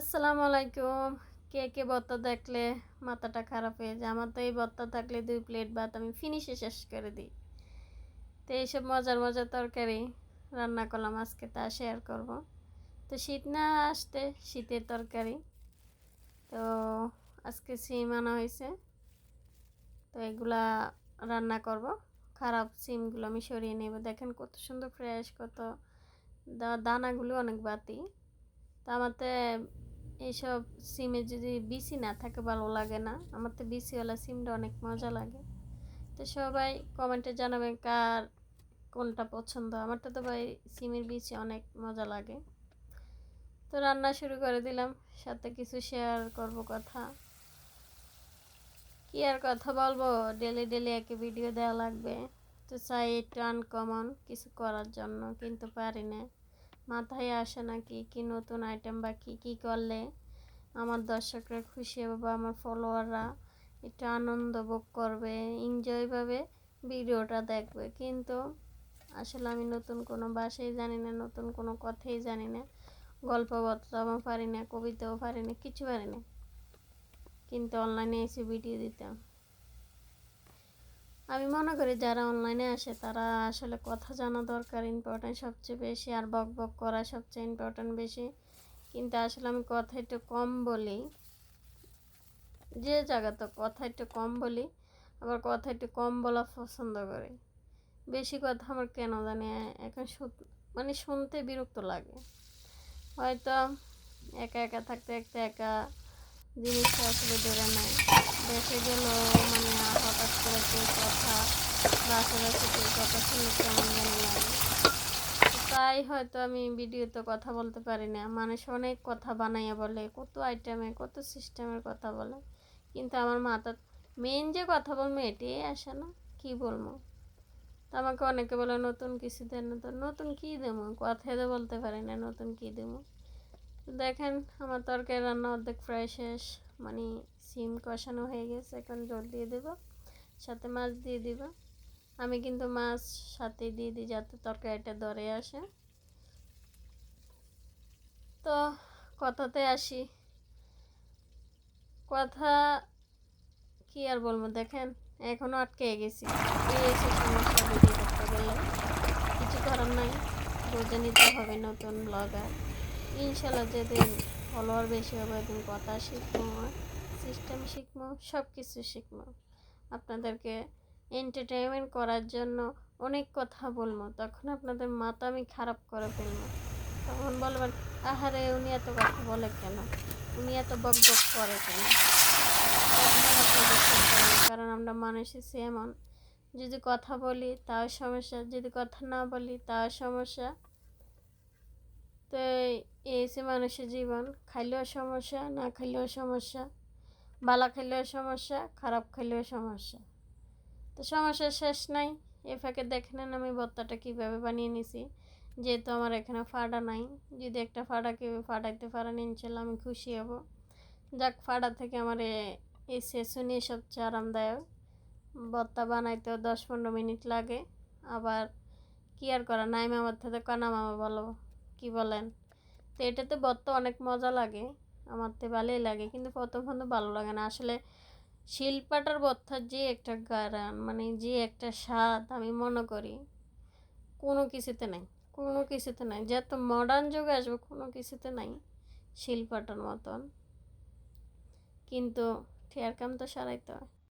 আসসালামু আলাইকুম। কে কে ভর্তা দেখলে মাথাটা খারাপ হয়ে যায়। আমার তো এই ভর্তা থাকলে দুই প্লেট ভাত আমি ফিনিশে শেষ করে দিই। তো এইসব মজার মজার তরকারি রান্না করলাম, আজকে তা শেয়ার করব। তো শীত না আসতে, শীতের তরকারি। তো আজকে সিম আনা হয়েছে। তো এগুলা রান্না করব। খারাপ সিমগুলো আমি সরিয়ে নেব। দেখেন কত সুন্দর ফ্রেশ কত দানাগুলো অনেক বাতি। তো আমাতে এইসব সিমে যদি বিসি না থাকে ভালো লাগে না। আমার তো বিসিওয়ালা সিমটা অনেক মজা লাগে। তো সবাই কমেন্টে জানাবেন কার কোনটা পছন্দ। আমারটা তো ভাই সিমের বিসি অনেক মজা লাগে। তো রান্না শুরু করে দিলাম। সাথে কিছু শেয়ার করব কথা। কি আর কথা বলব? ডেলি ডেলি একে ভিডিও দেওয়া লাগবে। তো চাই একটু আনকমন কিছু করার জন্য, কিন্তু পারি না। মাথায় আসে না কি কি নতুন আইটেম বা কী কী করলে আমার দর্শকরা খুশি হবে বা আমার ফলোয়াররা একটু আনন্দ ভোগ করবে এনজয়ভাবে ভিডিওটা দেখবে। কিন্তু আসলে আমি নতুন কোনো বাসাই জানি না, নতুন কোনো কথাই জানি না গল্প বলতেও পারি না, কবিতাও পারি না, কিছু পারি না। কিন্তু অনলাইনে এসে ভিডিও দিতাম। আমি মনে করি যারা অনলাইনে আসে, তারা আসলে কথা জানা দরকার ইম্পর্টেন্ট সবচেয়ে বেশি, আর বক বক করা সবচেয়ে ইম্পর্টেন্ট বেশি। কিন্তু আসলে আমি কথা একটু কম বলি। যে জায়গাতে কথা একটু কম বলি, আবার কথা একটু কম বলা পছন্দ করি। বেশি কথা আমার কেন জানি এখন মানে শুনতে বিরক্ত লাগে। হয়তো একা একা থাকতে একটা একা জিনিসটা আসলে ধরে নেয়। দেখে গেল মানে হঠাৎ করে কেউ কথা বা আশেপাশে কেউ কথা শুনে কেমন জানি লাগে। তাই হয়তো আমি ভিডিওতে কথা বলতে পারি না। মানুষ অনেক কথা বানাইয়া বলে, কত আইটেমে কত সিস্টেমের কথা বলে। কিন্তু আমার মাথা মেন যে কথা বলব এটাই আসে না, কী বলব? তো আমাকে অনেকে বলে, নতুন কিছু দেন নতুন নতুন কী দেবো? কথাই তো বলতে পারি না, নতুন কী দেবো? দেখেন, আমার তরকারি রান্না অর্ধেক ফ্রাই শেষ। মানে সিম কষানো হয়ে গেছে, এখন জল দিয়ে দেবো, সাথে মাছ দিয়ে দিব। আমি কিন্তু মাছ সাথে দিয়ে দিই যাতে তরকারিটা দরে আসে। তো কথাতে আসি। কথা কি আর বলব দেখেন এখনও আটকে গেছি। কিছু করার নাই। বুঝে নিতে হবে নতুন ব্লগার। ইনশাল্লাহ যেদিন ফলোয়ার বেশি হবে ওদিন কথা শিখব সিস্টেম শিখব সব কিছু শিখব। আপনাদেরকে এন্টারটেনমেন্ট করার জন্য অনেক কথা বলব। তখন আপনাদের মাথা আমি খারাপ করে ফেলব। তখন বলবেন, আহারে, উনি এত কথা বলে কেন? উনি এত বক বক করে কেন কারণ আমরা মানুষই এমন যদি কথা বলি, তাও সমস্যা। যদি কথা না বলি, তাও সমস্যা। তো এই হচ্ছে মানুষের জীবন। খাইলেও সমস্যা, না খাইলেও সমস্যা। বালা খাইলেও সমস্যা, খারাপ খাইলেও সমস্যা। তো সমস্যার শেষ নাই। এ ফাঁকে দেখে নেন আমি ভর্তাটা কীভাবে বানিয়ে নিছি। যেহেতু আমার এখানে ফাড়া নাই, যদি একটা ফাড়া কেউ ফাটাইতে পারেন, ইনশাল্লাহ আমি খুশি হব। যাক, ফাড়া থেকে আমার এই সেশনই সবচেয়ে আরামদায়ক। ভর্তা বানাইতেও দশ পনেরো মিনিট লাগে। আবার কি আর করা নাই মামার থেকে কানা মামা বলো, কি বলেন? তো এটাতে বত্ত অনেক মজা লাগে, আমার তো ভালোই লাগে, কিন্তু প্রথম প্রথম ভালো লাগে না। আসলে শিলপাটার বর্থার যে একটা গারান মানে যে একটা স্বাদ আমি মনে করি, কোনো কিছুতে নাই, কোনো কিছুতে নাই। যত মডার্ন যুগে আসবে, কোনো কিছুতে নাই শিল্পাটার মতন। কিন্তু ঠেয়ার কাম তো সারাইতে হয়।